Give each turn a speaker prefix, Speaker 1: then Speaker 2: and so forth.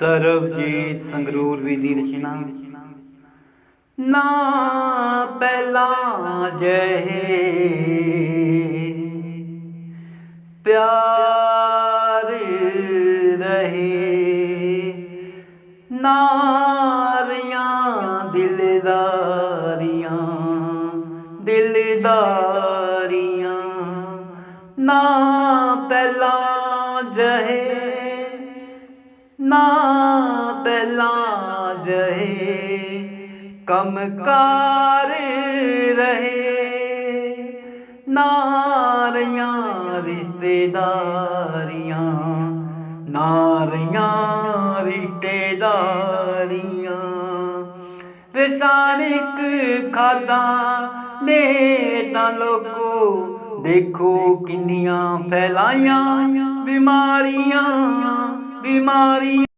Speaker 1: ਸਰਬਜੀਤ ਸੰਗਰੂਰ ਵੀ ਦੀ ਰਚਨਾ। ਨਾ ਪਹਿਲਾ ਜਹੇ ਪਿਆਰ ਰਹੇ। ਨਾਰੀਆਂ ਦਿਲਦਾਰੀਆਂ ਦਿਲਦਾਰੀਆਂ। ਨਾ ਪਹਿਲਾ ਜਹੇ ना बला जहे कमकार रहे। नारियाँ रिश्तेदारियाँ नारियाँ रिश्तेदारियाँ। रसायनिक खादा ने लोगो, देखो किनिया फैलाइया, बीमारियाँ। Di